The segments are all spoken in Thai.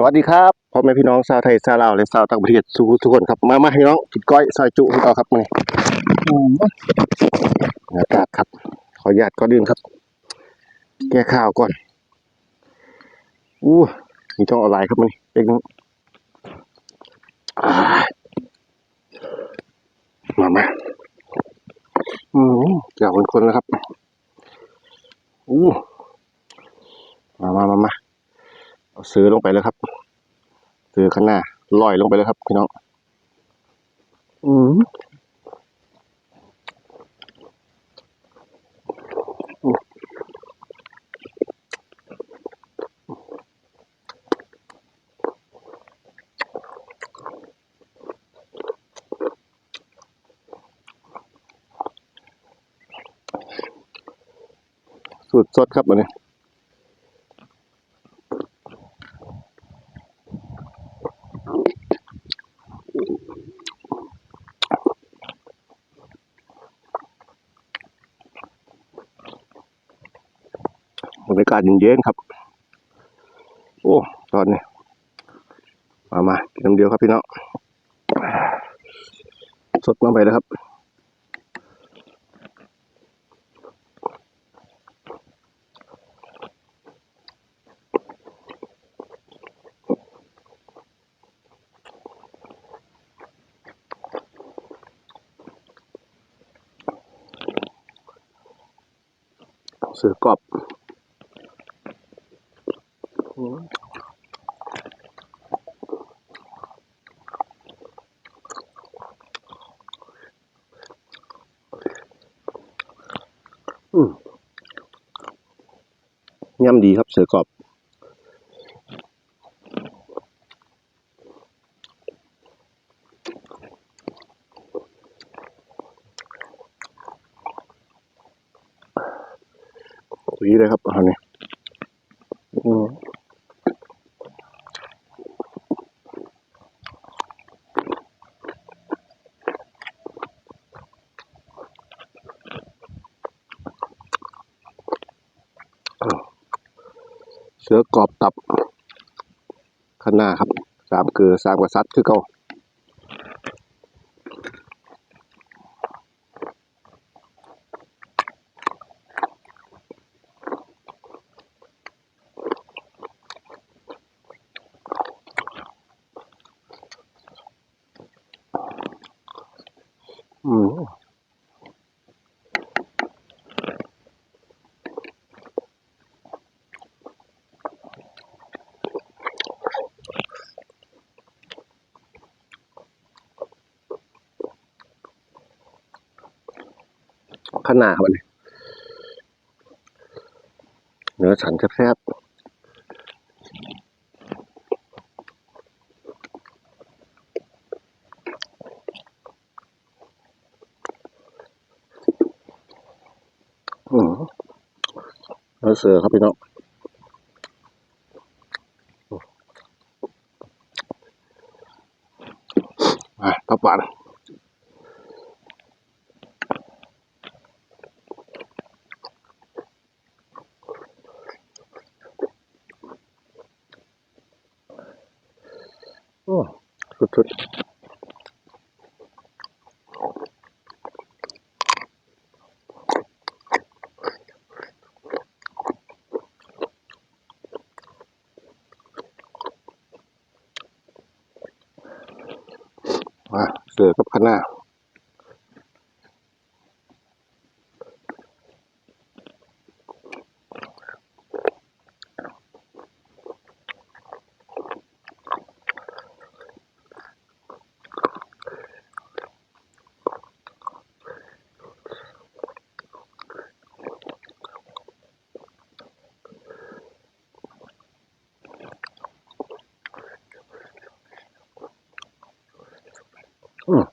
สวัสดีครับพ่อแม่พี่น้องชาวไทยชาวลาวและชาวต่างประเทศทุกทุกคนครับมามาพี่น้องกินก้อยซอยจุของเราครับนี่บรรยากาศครับ ขออนุญาตก็ดื่นครับ แก้ข้าวก่อนอู้มีต้องเอาลายครับมันเล็กน้อยอ่ามามาอืมเกี่ยวเป็นคนแล้วครับอู้มามามามาเอา ซื้อลงไปแล้วครับ ซื้อข้างหน้าลอยลงไปแล้วครับ พี่น้องอืมสูตรสดครับวันนี้ บรรยากาศเย็นๆครับ โอ้ ตอนนี้ มามากินน้ำเดียวครับพี่น้อง สดมาไปแล้วครับเสือกรอบ ย่ำดีครับเสือกรอบดีเลยครับอนนี้ยอืม เสือกรอบตับข้างหน้าครับ สามเกลือสามกระซัดคือเก่าอืม ข้างหน้าครับอันนี้เนื้อสันแซ่บๆเนื้อเสือครับพี่น้องอะทับหวาน โอ้สุดๆมาเสือกับข้าง หน้า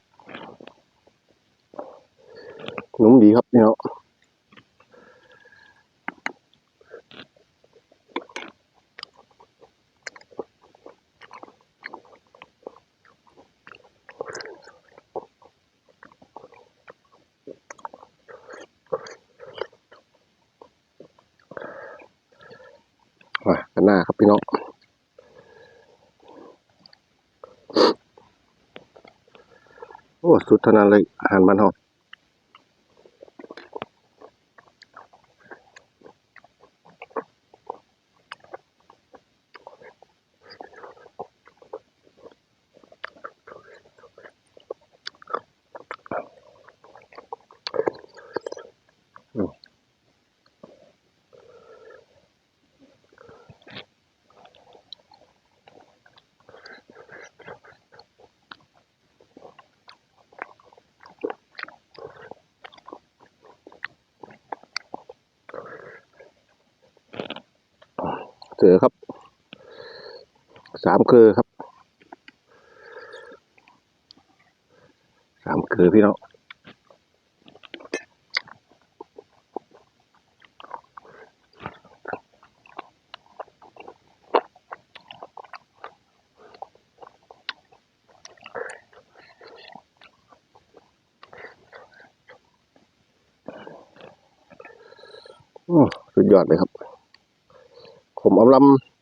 นุ่มดีครับพี่น้องมากันหน้าครับพี่น้อง สุดเท่านั้นเลยอาหารบ้านเฮา เสือครับ สามคือครับ สามคือพี่น้องอื้อสุดยอดเลยครับ ผมอำลำ